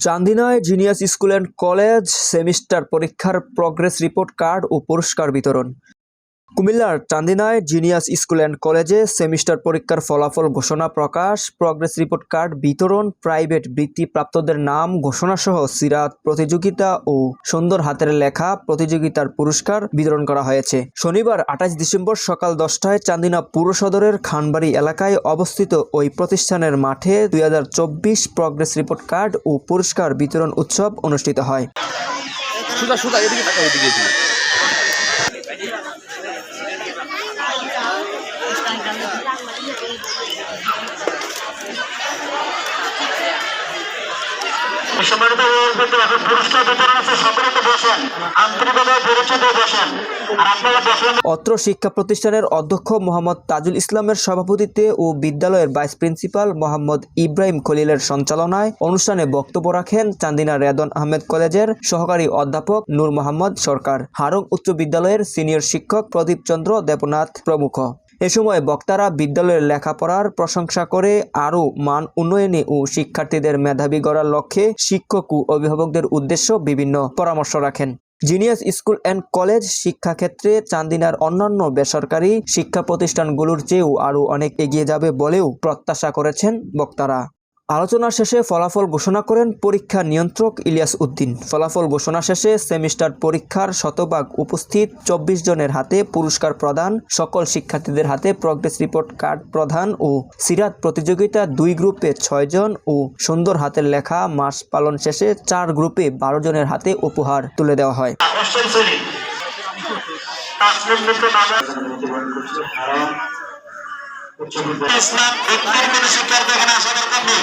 চান্দিনায় genius school and college semester পরীক্ষার progress report card ও পুরস্কার বিতরণ। কুমিল্লার চান্দিনায় জিনিয়াস স্কুল অ্যান্ড কলেজে সেমিস্টার পরীক্ষার ফলাফল ঘোষণা প্রকাশ প্রগ্রেস রিপোর্ট কার্ড বিতরণ প্রাইভেট বৃত্তিপ্রাপ্তদের নাম ঘোষণাসহ সিরাত প্রতিযোগিতা ও সুন্দর হাতের লেখা প্রতিযোগিতার পুরস্কার বিতরণ করা হয়েছে। শনিবার আঠাশ ডিসেম্বর সকাল দশটায় চান্দিনা পুর সদরের খানবাড়ি এলাকায় অবস্থিত ওই প্রতিষ্ঠানের মাঠে দুই হাজার চব্বিশ প্রগ্রেস রিপোর্ট কার্ড ও পুরস্কার বিতরণ উৎসব অনুষ্ঠিত হয় এদিকে অত্র শিক্ষা প্রতিষ্ঠানের অধ্যক্ষ মোহাম্মদ তাজুল ইসলামের সভাপতিত্বে ও বিদ্যালয়ের ভাইস প্রিন্সিপাল মোহাম্মদ ইব্রাহিম খলিলের সঞ্চালনায় অনুষ্ঠানে বক্তব্য রাখেন চান্দিনা রেদন আহমেদ কলেজের সহকারী অধ্যাপক নূর মোহাম্মদ সরকার হারং উচ্চ বিদ্যালয়ের সিনিয়র শিক্ষক প্রদীপ চন্দ্র দেবনাথ প্রমুখ। এ সময় বক্তারা বিদ্যালয়ের লেখাপড়ার প্রশংসা করে আরও মান উন্নয়নে ও শিক্ষার্থীদের মেধাবী গড়ার লক্ষ্যে শিক্ষক ও অভিভাবকদের উদ্দেশ্য বিভিন্ন পরামর্শ রাখেন। জিনিয়াস স্কুল অ্যান্ড কলেজ শিক্ষাক্ষেত্রে চান্দিনার অন্যান্য বেসরকারি শিক্ষা প্রতিষ্ঠানগুলোর চেয়েও আরও অনেক এগিয়ে যাবে বলেও প্রত্যাশা করেছেন বক্তারা। আলোচনা শেষে ফলাফল ঘোষণা করেন পরীক্ষা নিয়ন্ত্রক ইলিয়াস উদ্দিন। ফলাফল ঘোষণা শেষে সেমিস্টার পরীক্ষার শতভাগ উপস্থিত, চব্বিশ জনের হাতে পুরস্কার প্রদান, সকল শিক্ষার্থীদের হাতে প্রগ্রেস রিপোর্ট কার্ড প্রদান ও সিরাত প্রতিযোগিতা দুই গ্রুপে ছয় জন ও সুন্দর হাতের লেখা মাস পালন শেষে চার গ্রুপে বারো জনের হাতে উপহার তুলে দেওয়া হয়। অষ্টম শ্রেণি ইসলাম কোনো আসা দরকার নেই।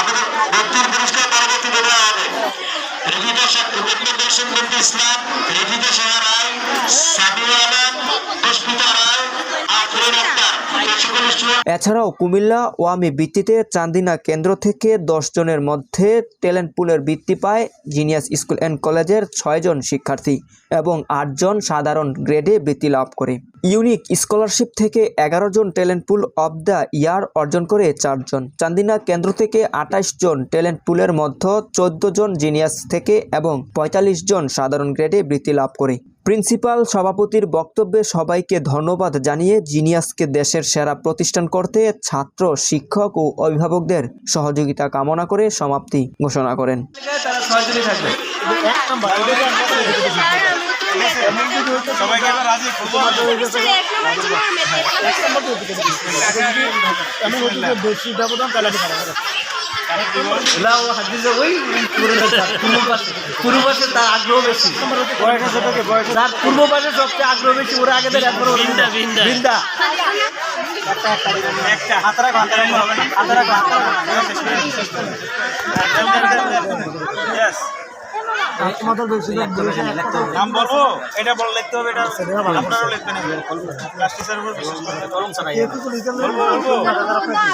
আপনাদের পুরস্কার পরবর্তী হবে। এছাড়াও কুমিল্লা ওয়ামি বৃত্তিতে চান্দিনা কেন্দ্র থেকে দশ জনের মধ্যে ট্যালেন্ট পুলের বৃত্তি পায় জিনিয়াস স্কুল অ্যান্ড কলেজের ছয়জন শিক্ষার্থী এবং আটজন সাধারণ গ্রেডে বৃত্তি লাভ করে। ইউনিক স্কলারশিপ থেকে এগারো জন talent pool of the year অর্জন করে চারজন চান্দিনা কেন্দ্র থেকে আঠাশ জন ট্যালেন্ট পুলের মধ্যে চোদ্দ জন জিনিয়াস থেকে এবং পঁয়তাল্লিশ জন সাধারণ গ্রেডে বৃত্তি লাভ করে। প্রিন্সিপাল সভাপতির বক্তব্যে সবাইকে ধন্যবাদ জানিয়ে জিনিয়াসকে দেশের সেরা প্রতিষ্ঠান করতে ছাত্র শিক্ষক ও অভিভাবকদের সহযোগিতা কামনা করে সমাপ্তি ঘোষণা করেন। তাহলে লাও পূর্ব পাশে তার আগ্রহ বেশি তার পূর্ব পাশে সবচেয়ে আগ্রহ বেশি ওরা আগে বিন্দা একটা বেশি নাম বলব? এটা বল লিখতে হবে এটা আপনারাও লিখবেন প্লাস্টিকের উপর বিশেষ করে কলম ছাড়াই বলব বলব।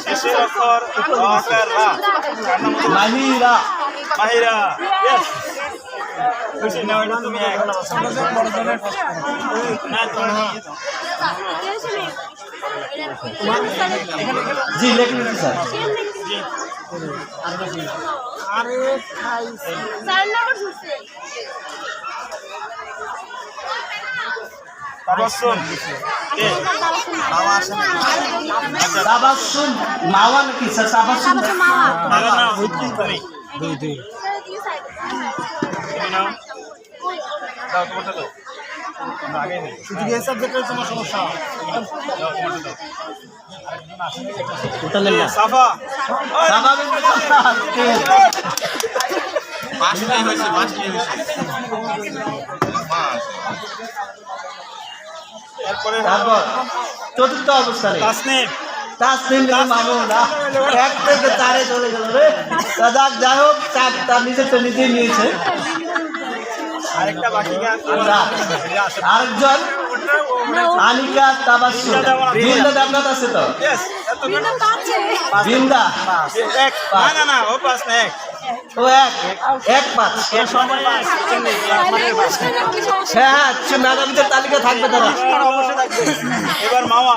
শেষের অক্ষর অকার রা কার নাম হলো মাহিরা। মাহিরা। খুশি? না তুমি এক। না তোমার জি লেখুন স্যার। তাবাসসুম কে? তাবাসসুম মাওয়া নাকি স্যার তাবাসসুম না। না তুমি দুই দুই। দাও তোমারটা দাও। আগে নেই কোনো সমস্যা দাও তোমারটা দাও। টোটাল না সাফা। হয়েছে হয়েছে। চতুর্থ অবস্থানে। তাসনিম। তাসনিম এক থেকে চারে চলে গেল রে। দাদা যাই হোক চার তার নিজের তো নিজেই নিয়েছে। আরেকটা বাকি গান আরেকজন আনিকা তাবাসু বৃন্দা দেবনাথ আছে। তো? ইয়েস এত বৃন্দা এক। না না না ও পাঁচ না এক। ও এক। এক পাঁচ। হ্যাঁ হ্যাঁ মেধাবীদের তালিকা থাকবে তারা। এবার মামা